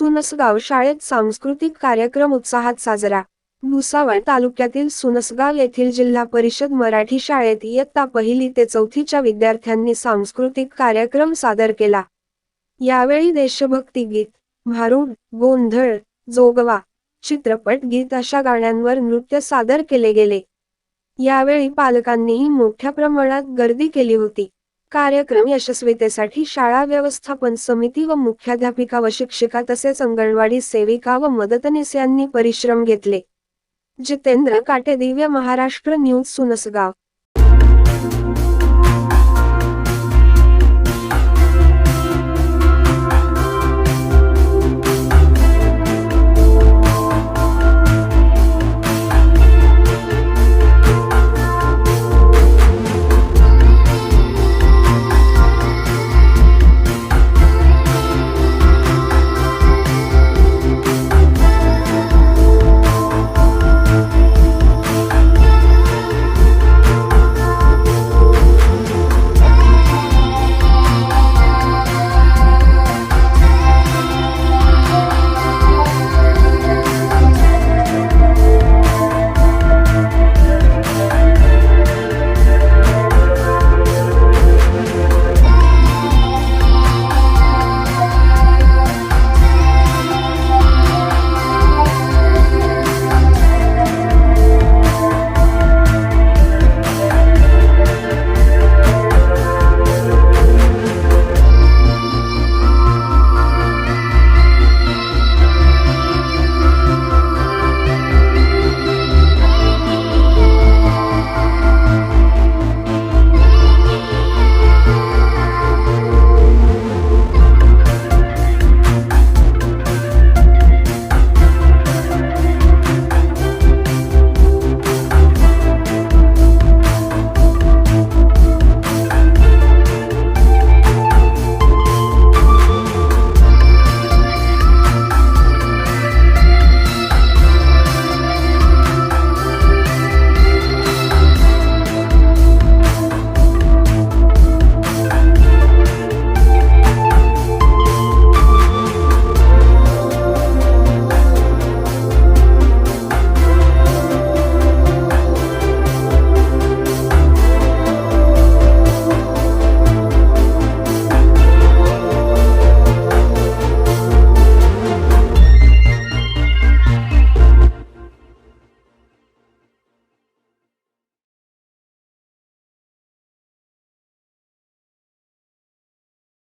सुनसगाव शाळेत सांस्कृतिक कार्यक्रम उत्साहात साजरा. भुसावळ तालुक्यातील सुनसगाव येथील जिल्हा परिषद मराठी शाळेत इयत्ता पहिली ते चौथीच्या विद्यार्थ्यांनी सांस्कृतिक कार्यक्रम सादर केला. यावेळी देशभक्ती गीत भारूड गोंधळ जोगवा चित्रपट गीत अशा गाण्यांवर नृत्य सादर केले गेले. यावेळी पालकांनीही मोठ्या प्रमाणात गर्दी केली होती. कार्यक्रम यशस्वीतेसाठी शाळा व्यवस्थापन समिती व मुख्याध्यापिका व शिक्षिका तसेच अंगणवाडी सेविका व मदतनीस यांनी परिश्रम घेतले. जितेंद्र काटे दिव्य महाराष्ट्र न्यूज सुनसगाव.